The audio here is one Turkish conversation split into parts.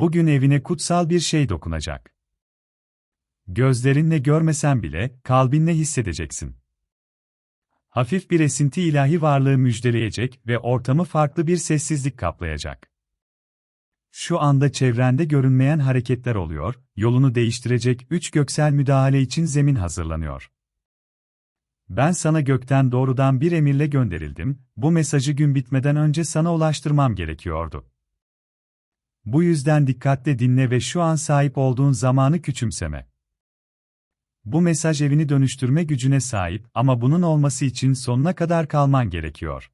bugün evine kutsal bir şey dokunacak. Gözlerinle görmesen bile, kalbinle hissedeceksin. Hafif bir esinti ilahi varlığı müjdeleyecek ve ortamı farklı bir sessizlik kaplayacak. Şu anda çevrende görünmeyen hareketler oluyor, yolunu değiştirecek üç göksel müdahale için zemin hazırlanıyor. Ben sana gökten doğrudan bir emirle gönderildim, bu mesajı gün bitmeden önce sana ulaştırmam gerekiyordu. Bu yüzden dikkatle dinle ve şu an sahip olduğun zamanı küçümseme. Bu mesaj evini dönüştürme gücüne sahip ama bunun olması için sonuna kadar kalman gerekiyor.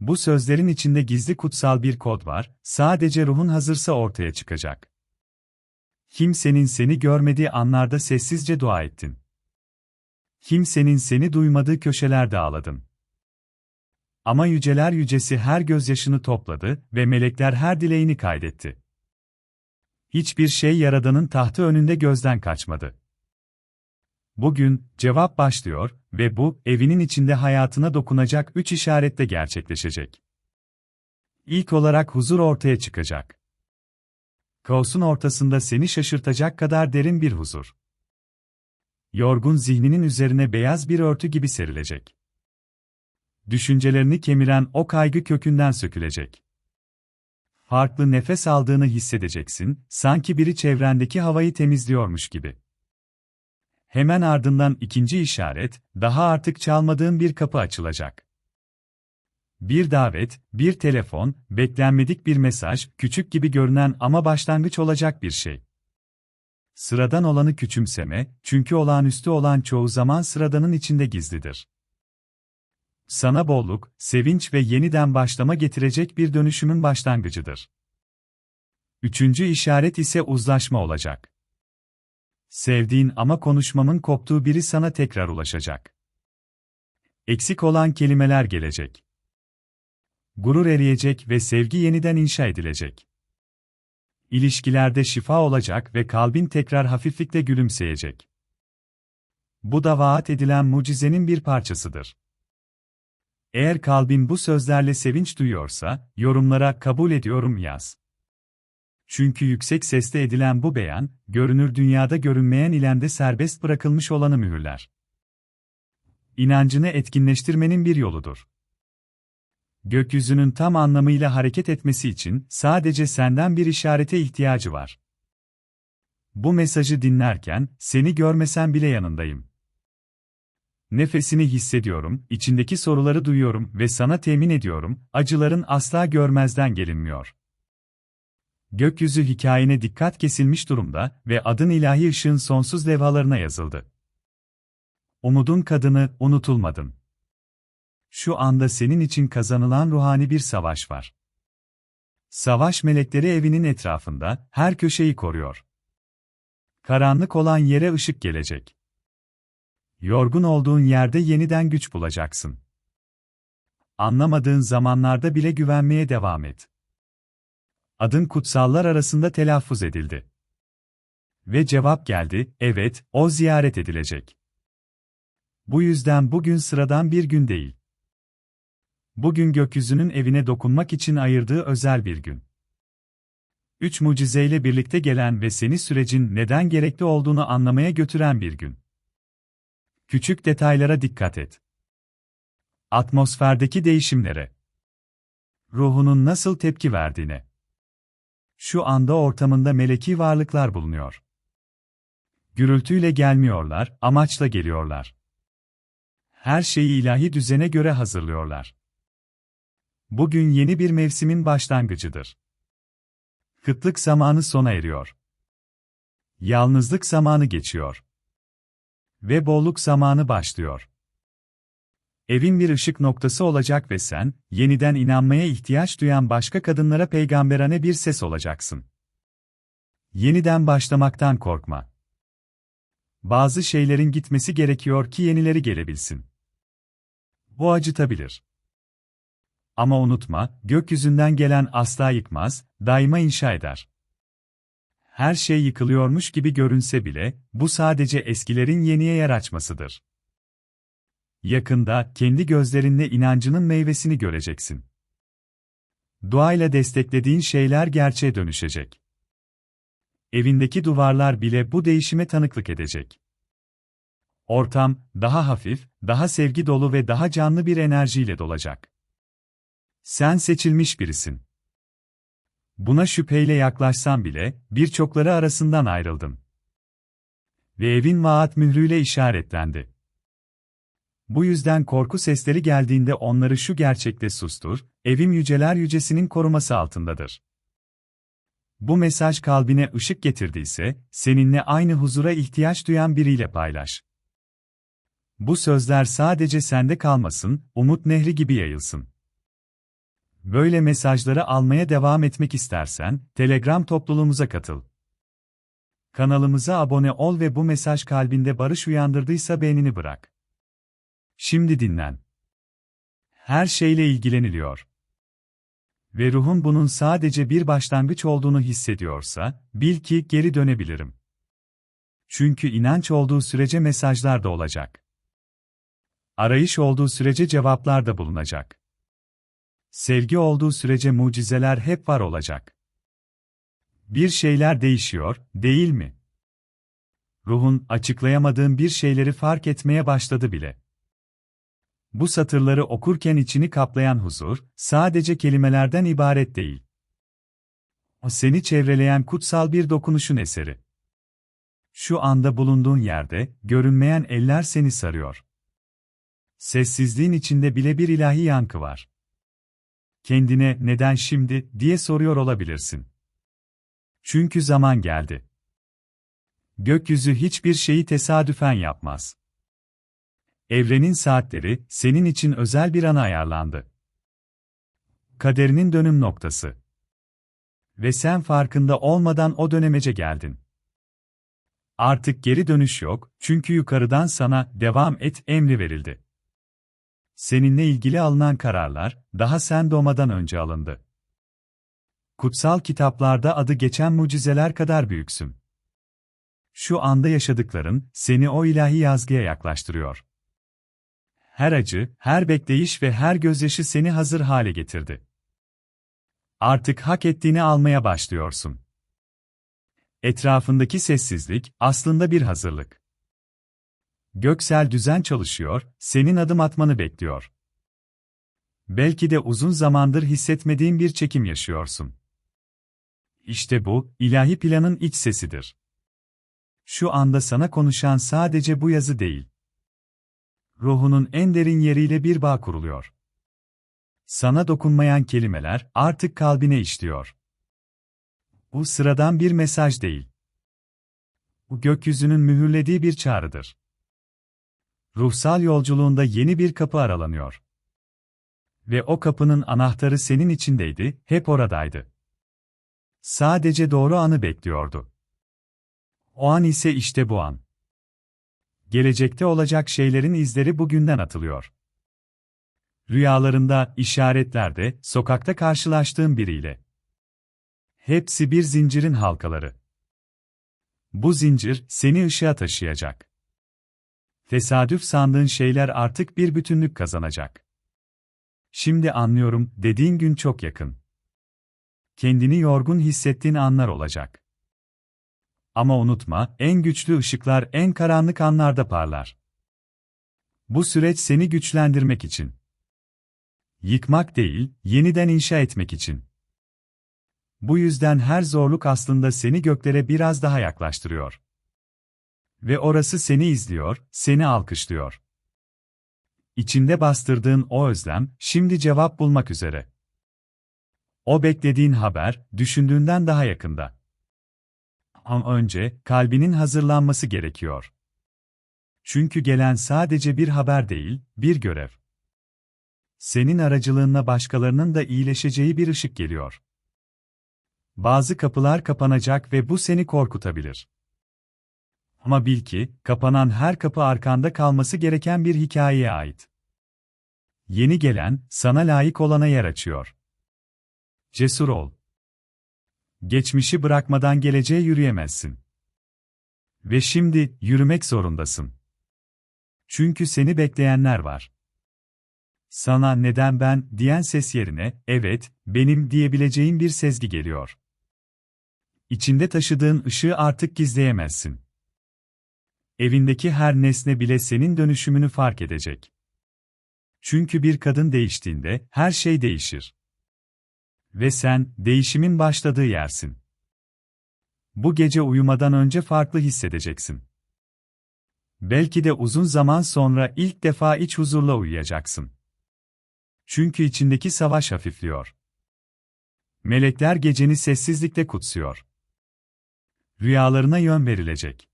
Bu sözlerin içinde gizli kutsal bir kod var, sadece ruhun hazırsa ortaya çıkacak. Kimsenin seni görmediği anlarda sessizce dua ettin. Kimsenin seni duymadığı köşelerde ağladın. Ama yüceler yücesi her gözyaşını topladı ve melekler her dileğini kaydetti. Hiçbir şey Yaradan'ın tahtı önünde gözden kaçmadı. Bugün, cevap başlıyor ve bu, evinin içinde hayatına dokunacak üç işaretle gerçekleşecek. İlk olarak huzur ortaya çıkacak. Kaosun ortasında seni şaşırtacak kadar derin bir huzur. Yorgun zihninin üzerine beyaz bir örtü gibi serilecek. Düşüncelerini kemiren o kaygı kökünden sökülecek. Farklı nefes aldığını hissedeceksin, sanki biri çevrendeki havayı temizliyormuş gibi. Hemen ardından ikinci işaret, daha artık çalmadığın bir kapı açılacak. Bir davet, bir telefon, beklenmedik bir mesaj, küçük gibi görünen ama başlangıç olacak bir şey. Sıradan olanı küçümseme, çünkü olağanüstü olan çoğu zaman sıradanın içinde gizlidir. Sana bolluk, sevinç ve yeniden başlama getirecek bir dönüşümün başlangıcıdır. Üçüncü işaret ise uzlaşma olacak. Sevdiğin ama konuşmamın koptuğu biri sana tekrar ulaşacak. Eksik olan kelimeler gelecek. Gurur eriyecek ve sevgi yeniden inşa edilecek. İlişkilerde şifa olacak ve kalbin tekrar hafiflikle gülümseyecek. Bu da vaat edilen mucizenin bir parçasıdır. Eğer kalbin bu sözlerle sevinç duyuyorsa, yorumlara kabul ediyorum yaz. Çünkü yüksek sesle edilen bu beyan, görünür dünyada görünmeyen ilemde serbest bırakılmış olanı mühürler. İnancını etkinleştirmenin bir yoludur. Gökyüzünün tam anlamıyla hareket etmesi için sadece senden bir işarete ihtiyacı var. Bu mesajı dinlerken seni görmesen bile yanındayım. Nefesini hissediyorum, içindeki soruları duyuyorum ve sana temin ediyorum, acıların asla görmezden gelinmiyor. Gökyüzü hikayene dikkat kesilmiş durumda ve adın ilahi ışığın sonsuz levhalarına yazıldı. Umudun kadını, unutulmadın. Şu anda senin için kazanılan ruhani bir savaş var. Savaş melekleri evinin etrafında, her köşeyi koruyor. Karanlık olan yere ışık gelecek. Yorgun olduğun yerde yeniden güç bulacaksın. Anlamadığın zamanlarda bile güvenmeye devam et adın kutsallar arasında telaffuz edildi. Ve cevap geldi, evet, o ziyaret edilecek. Bu yüzden bugün sıradan bir gün değil. Bugün gökyüzünün evine dokunmak için ayırdığı özel bir gün. Üç mucizeyle birlikte gelen ve seni sürecin neden gerekli olduğunu anlamaya götüren bir gün. Küçük detaylara dikkat et. Atmosferdeki değişimlere. Ruhunun nasıl tepki verdiğine. Şu anda ortamında meleki varlıklar bulunuyor. Gürültüyle gelmiyorlar, amaçla geliyorlar. Her şeyi ilahi düzene göre hazırlıyorlar. Bugün yeni bir mevsimin başlangıcıdır. Kıtlık zamanı sona eriyor. Yalnızlık zamanı geçiyor. Ve bolluk zamanı başlıyor. Evin bir ışık noktası olacak ve sen, yeniden inanmaya ihtiyaç duyan başka kadınlara peygamberane bir ses olacaksın. Yeniden başlamaktan korkma. Bazı şeylerin gitmesi gerekiyor ki yenileri gelebilsin. Bu acıtabilir. Ama unutma, gökyüzünden gelen asla yıkmaz, daima inşa eder. Her şey yıkılıyormuş gibi görünse bile, bu sadece eskilerin yeniye yer açmasıdır. Yakında kendi gözlerinle inancının meyvesini göreceksin. Duayla desteklediğin şeyler gerçeğe dönüşecek. Evindeki duvarlar bile bu değişime tanıklık edecek. Ortam, daha hafif, daha sevgi dolu ve daha canlı bir enerjiyle dolacak. Sen seçilmiş birisin. Buna şüpheyle yaklaşsan bile, birçokları arasından ayrıldın. Ve evin vaat mührüyle işaretlendi. Bu yüzden korku sesleri geldiğinde onları şu gerçekte sustur, evim yüceler yücesinin koruması altındadır. Bu mesaj kalbine ışık getirdiyse, seninle aynı huzura ihtiyaç duyan biriyle paylaş. Bu sözler sadece sende kalmasın, umut nehri gibi yayılsın. Böyle mesajları almaya devam etmek istersen, Telegram topluluğumuza katıl. Kanalımıza abone ol ve bu mesaj kalbinde barış uyandırdıysa beğenini bırak. Şimdi dinlen. Her şeyle ilgileniliyor. Ve ruhun bunun sadece bir başlangıç olduğunu hissediyorsa, bil ki geri dönebilirim. Çünkü inanç olduğu sürece mesajlar da olacak. Arayış olduğu sürece cevaplar da bulunacak. Sevgi olduğu sürece mucizeler hep var olacak. Bir şeyler değişiyor, değil mi? Ruhun açıklayamadığın bir şeyleri fark etmeye başladı bile. Bu satırları okurken içini kaplayan huzur, sadece kelimelerden ibaret değil. O seni çevreleyen kutsal bir dokunuşun eseri. Şu anda bulunduğun yerde, görünmeyen eller seni sarıyor. Sessizliğin içinde bile bir ilahi yankı var. Kendine neden şimdi diye soruyor olabilirsin. Çünkü zaman geldi. Gökyüzü hiçbir şeyi tesadüfen yapmaz. Evrenin saatleri senin için özel bir ana ayarlandı. Kaderinin dönüm noktası. Ve sen farkında olmadan o dönemece geldin. Artık geri dönüş yok, çünkü yukarıdan sana devam et emri verildi. Seninle ilgili alınan kararlar daha sen doğmadan önce alındı. Kutsal kitaplarda adı geçen mucizeler kadar büyüksün. Şu anda yaşadıkların seni o ilahi yazgıya yaklaştırıyor. Her acı, her bekleyiş ve her gözyaşı seni hazır hale getirdi. Artık hak ettiğini almaya başlıyorsun. Etrafındaki sessizlik aslında bir hazırlık. Göksel düzen çalışıyor, senin adım atmanı bekliyor. Belki de uzun zamandır hissetmediğin bir çekim yaşıyorsun. İşte bu, ilahi planın iç sesidir. Şu anda sana konuşan sadece bu yazı değil. Ruhunun en derin yeriyle bir bağ kuruluyor. Sana dokunmayan kelimeler artık kalbine işliyor. Bu sıradan bir mesaj değil. Bu gökyüzünün mühürlediği bir çağrıdır. Ruhsal yolculuğunda yeni bir kapı aralanıyor. Ve o kapının anahtarı senin içindeydi, hep oradaydı. Sadece doğru anı bekliyordu. O an ise işte bu an. Gelecekte olacak şeylerin izleri bugünden atılıyor. Rüyalarında, işaretlerde, sokakta karşılaştığın biriyle. Hepsi bir zincirin halkaları. Bu zincir seni ışığa taşıyacak. Tesadüf sandığın şeyler artık bir bütünlük kazanacak. Şimdi anlıyorum, dediğin gün çok yakın. Kendini yorgun hissettiğin anlar olacak. Ama unutma, en güçlü ışıklar en karanlık anlarda parlar. Bu süreç seni güçlendirmek için. Yıkmak değil, yeniden inşa etmek için. Bu yüzden her zorluk aslında seni göklere biraz daha yaklaştırıyor. Ve orası seni izliyor, seni alkışlıyor. İçinde bastırdığın o özlem, şimdi cevap bulmak üzere. O beklediğin haber, düşündüğünden daha yakında. Ama önce, kalbinin hazırlanması gerekiyor. Çünkü gelen sadece bir haber değil, bir görev. Senin aracılığınla başkalarının da iyileşeceği bir ışık geliyor. Bazı kapılar kapanacak ve bu seni korkutabilir. Ama bil ki, kapanan her kapı arkanda kalması gereken bir hikayeye ait. Yeni gelen, sana layık olana yer açıyor. Cesur ol. Geçmişi bırakmadan geleceğe yürüyemezsin. Ve şimdi, yürümek zorundasın. Çünkü seni bekleyenler var. Sana neden ben diyen ses yerine evet, benim diyebileceğin bir sezgi geliyor. İçinde taşıdığın ışığı artık gizleyemezsin. Evindeki her nesne bile senin dönüşümünü fark edecek. Çünkü bir kadın değiştiğinde her şey değişir. Ve sen değişimin başladığı yersin. Bu gece uyumadan önce farklı hissedeceksin. Belki de uzun zaman sonra ilk defa iç huzurla uyuyacaksın. Çünkü içindeki savaş hafifliyor. Melekler geceni sessizlikle kutsuyor. Rüyalarına yön verilecek.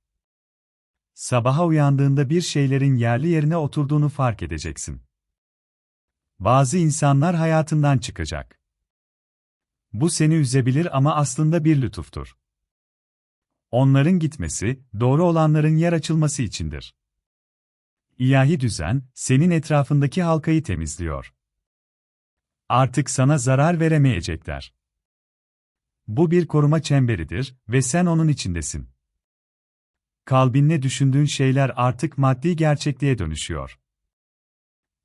Sabaha uyandığında bir şeylerin yerli yerine oturduğunu fark edeceksin. Bazı insanlar hayatından çıkacak. Bu seni üzebilir ama aslında bir lütuftur. Onların gitmesi, doğru olanların yer açılması içindir. İlahi düzen, senin etrafındaki halkayı temizliyor. Artık sana zarar veremeyecekler. Bu bir koruma çemberidir ve sen onun içindesin. Kalbinle düşündüğün şeyler artık maddi gerçekliğe dönüşüyor.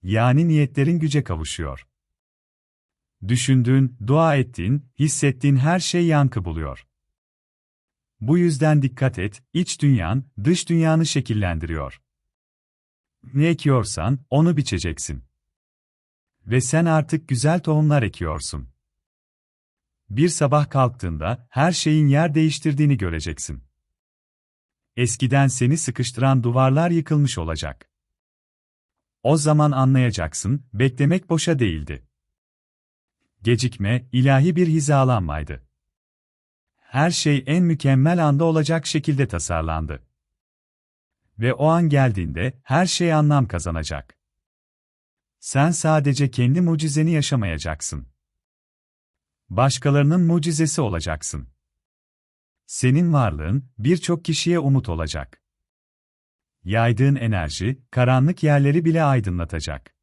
Yani niyetlerin güce kavuşuyor. Düşündüğün, dua ettiğin, hissettiğin her şey yankı buluyor. Bu yüzden dikkat et, iç dünyan, dış dünyanı şekillendiriyor. Ne ekiyorsan, onu biçeceksin. Ve sen artık güzel tohumlar ekiyorsun. Bir sabah kalktığında, her şeyin yer değiştirdiğini göreceksin. Eskiden seni sıkıştıran duvarlar yıkılmış olacak. O zaman anlayacaksın, beklemek boşa değildi. Gecikme, ilahi bir hizalanmaydı. Her şey en mükemmel anda olacak şekilde tasarlandı. Ve o an geldiğinde, her şey anlam kazanacak. Sen sadece kendi mucizeni yaşamayacaksın. Başkalarının mucizesi olacaksın. Senin varlığın, birçok kişiye umut olacak. Yaydığın enerji, karanlık yerleri bile aydınlatacak.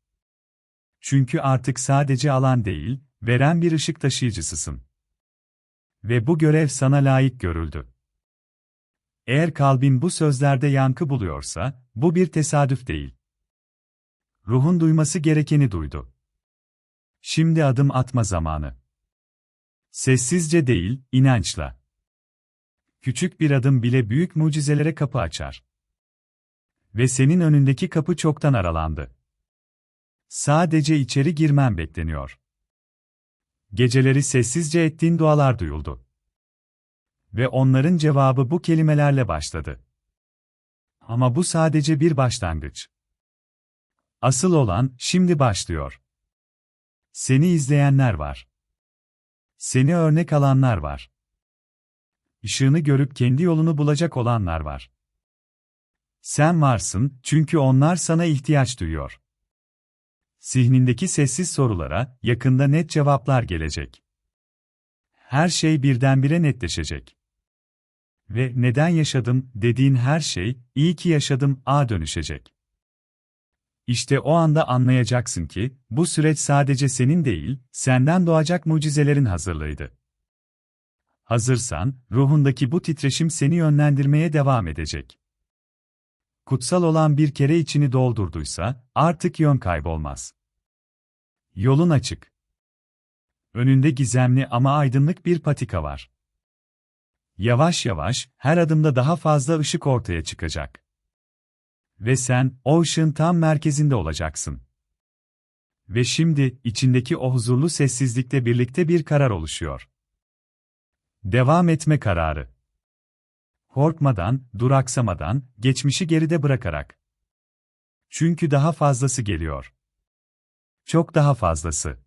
Çünkü artık sadece alan değil, veren bir ışık taşıyıcısısın. Ve bu görev sana layık görüldü. Eğer kalbin bu sözlerde yankı buluyorsa, bu bir tesadüf değil. Ruhun duyması gerekeni duydu. Şimdi adım atma zamanı. Sessizce değil, inançla. Küçük bir adım bile büyük mucizelere kapı açar. Ve senin önündeki kapı çoktan aralandı. Sadece içeri girmen bekleniyor. Geceleri sessizce ettiğin dualar duyuldu. Ve onların cevabı bu kelimelerle başladı. Ama bu sadece bir başlangıç. Asıl olan şimdi başlıyor. Seni izleyenler var. Seni örnek alanlar var. Işığını görüp kendi yolunu bulacak olanlar var. Sen varsın çünkü onlar sana ihtiyaç duyuyor. Zihnindeki sessiz sorulara yakında net cevaplar gelecek. Her şey birdenbire netleşecek. Ve neden yaşadım dediğin her şey iyi ki yaşadım a dönüşecek. İşte o anda anlayacaksın ki bu süreç sadece senin değil, senden doğacak mucizelerin hazırlığıydı. Hazırsan, ruhundaki bu titreşim seni yönlendirmeye devam edecek. Kutsal olan bir kere içini doldurduysa, artık yön kaybolmaz. Yolun açık. Önünde gizemli ama aydınlık bir patika var. Yavaş yavaş, her adımda daha fazla ışık ortaya çıkacak. Ve sen, o ışığın tam merkezinde olacaksın. Ve şimdi, içindeki o huzurlu sessizlikle birlikte bir karar oluşuyor. Devam etme kararı. Korkmadan, duraksamadan, geçmişi geride bırakarak. Çünkü daha fazlası geliyor. Çok daha fazlası.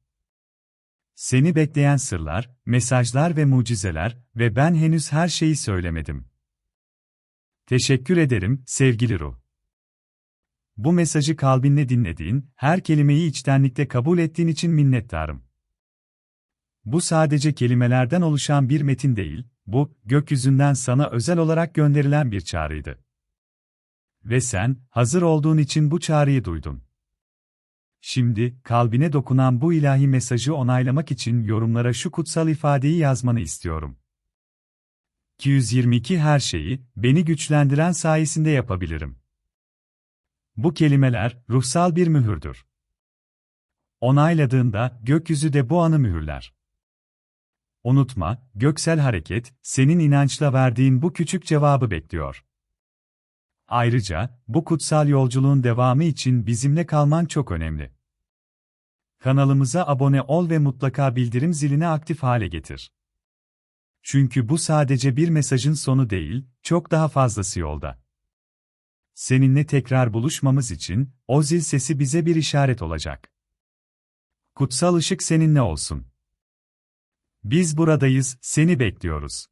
Seni bekleyen sırlar, mesajlar ve mucizeler ve ben henüz her şeyi söylemedim. Teşekkür ederim, sevgili ruh. Bu mesajı kalbinle dinlediğin, her kelimeyi içtenlikle kabul ettiğin için minnettarım. Bu sadece kelimelerden oluşan bir metin değil, bu, gökyüzünden sana özel olarak gönderilen bir çağrıydı. Ve sen, hazır olduğun için bu çağrıyı duydun. Şimdi, kalbine dokunan bu ilahi mesajı onaylamak için yorumlara şu kutsal ifadeyi yazmanı istiyorum. 222 her şeyi, beni güçlendiren sayesinde yapabilirim. Bu kelimeler, ruhsal bir mühürdür. Onayladığında gökyüzü de bu anı mühürler. Unutma, göksel hareket, senin inançla verdiğin bu küçük cevabı bekliyor. Ayrıca, bu kutsal yolculuğun devamı için bizimle kalman çok önemli. Kanalımıza abone ol ve mutlaka bildirim zilini aktif hale getir. Çünkü bu sadece bir mesajın sonu değil, çok daha fazlası yolda. Seninle tekrar buluşmamız için, o zil sesi bize bir işaret olacak. Kutsal ışık seninle olsun. Biz buradayız, seni bekliyoruz.